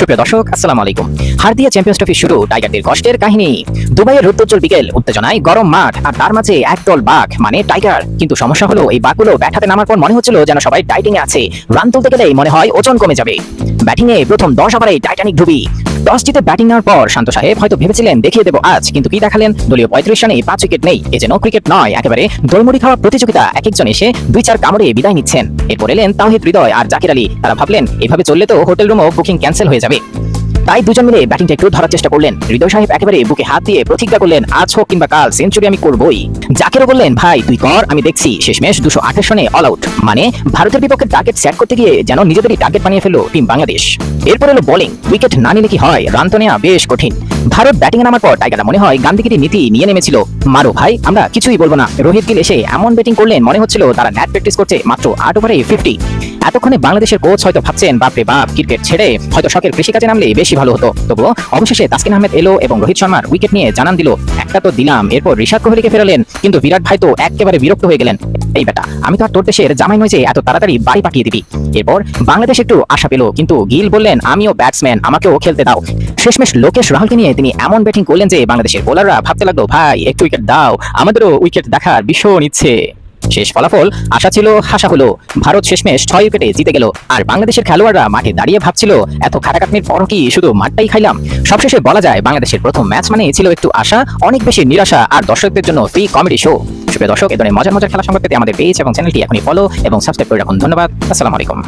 সুপ্রিয় দর্শক, আসসালামু আলাইকুম। হারদিয়া চ্যাম্পিয়ন্স ট্রফি শুরু টাইগারদের কষ্টের কাহিনী। দুবাইয়ের রৌদ্রোজ্জ্বল বিকেল, উত্তেজনায় গরম মাঠ, আর তার মাঝে একদল বাঘ মানে টাইগার কিন্তু সমস্যা হলো, এই বাঘগুলো ব্যাটাতে নামার পর মনে হচ্ছিল যেন সবাই ডাইটিং এ আছে। রান তুলতে গেলেই মনে হয় ওজন কমে যাবে। ব্যাটিং এ প্রথম দশ ওভারে টাইটানিক ডুবি টস জিতে ব্যাটিং নেওয়ার পর শান্ত সাহেব হয়তো ভেবেছিলেন, দেখিয়ে দেবো আজ। কিন্তু কি দেখালেন? দলীয় পঁয়ত্রিশ রানে পাঁচ উইকেট নেই। এ যেন ক্রিকেট নয়, একেবারে দৈমুড়ি খাওয়া প্রতিযোগিতা। এক একজন এসে দুই চার কামড়ে বিদায় নিচ্ছেন। এরপর এলেন তাহিদ হৃদয় আর জাকির আলী। তারা ভাবলেন, এভাবে চললে তো হোটেল রুমও বুকিং ক্যান্সেল হয়ে যাবে। তাই দুজন মিলে ব্যাটিংটা একটু ধরার চেষ্টা করলেন। হৃদয় সাহেব একেবারে বুকে হাত দিয়ে প্রতিজ্ঞা করলেন, আজ হোক কিংবা কাল, সেঞ্চুরি আমি করবই। জাকেরও বললেন, ভাই, তুই কর, আমি দেখছি, শেষমেশ দুশো আঠাশ রানে অল আউট মানে ভারতের বিপক্ষে টার্গেট সেট করতে গিয়ে যেন নিজেদেরই টার্গেট বানিয়ে ফেলল টিম বাংলাদেশ। এরপর এলো বোলিং উইকেট না নিলে কি হয়? রান তো নেওয়া বেশ কঠিন। ভারত ব্যাটিং নামার পর টাইগাররা মনে হয় গান্ধীগিরি নীতি নিয়ে নেমেছিল। মারো ভাই, আমরা কিছুই বলব না। রোহিত গিল এসে এমন ব্যাটিং করলেন, মনে হচ্ছিল তারা ন্যাট প্র্যাকটিস করছে মাত্র আট ওভারে ফিফটি এতক্ষণে বাংলাদেশের কোচ হয়তো ভাবছেন, বাপরে বাপ ক্রিকেট ছেড়ে হয়তো শখের কৃষিকাজে নামলে বেশি ভালো হতো। তবুও অবশেষে তাসকিন আহমেদ এলো এবং রোহিত শর্মার উইকেট নিয়ে জানান দিল, একটা তো দিলাম। এরপর ঋষাদ কোহলিকে ফেরালেন, কিন্তু বিরাট ভাই তো একেবারে বিরক্ত হয়ে গেলেন। এই বেটা, আমি তো আর তোর দেশের জামাই নয় যে এত তাড়াতাড়ি বাড়ি পাঠিয়ে দিবি। এরপর বাংলাদেশ একটু আশা পেল, কিন্তু গিল বললেন, আমিও ব্যাটসম্যান আমাকেও খেলতে দাও। শেষমেশ লোকেশ রাহুলকে নিয়ে তিনি এমন ব্যাটিং করলেন যে বাংলাদেশের বোলাররা ভাবতে লাগল, ভাই, একটু উইকেট দাও। আমাদেরও উইকেট দেখার ভীষণ ইচ্ছে। শেষ ফলাফল আশা ছিল, হাসা হলো। ভারত শেষমেশ ছয় উইকেটে জিতে গেল। আর বাংলাদেশের খেলোয়াড়রা মাঠে দাঁড়িয়ে ভাবছিল, এত খাটাখাটনির পরও কি শুধু মাঠটাই খাইলাম? সবশেষে বলা যায়, বাংলাদেশের প্রথম ম্যাচ মানে ছিল একটু আশা, অনেক বেশি নিরাশা আর দর্শকদের জন্য ফ্রি কমেডি শো সুপ্রিয় দর্শক, এ ধরনের মজার মজার খেলা সংবাদ পেতে আমাদের পেজ এবং চ্যানেলটি এখনই ফলো এবং সাবস্ক্রাইব করে রাখুন। ধন্যবাদ, আসসালামু আলাইকুম।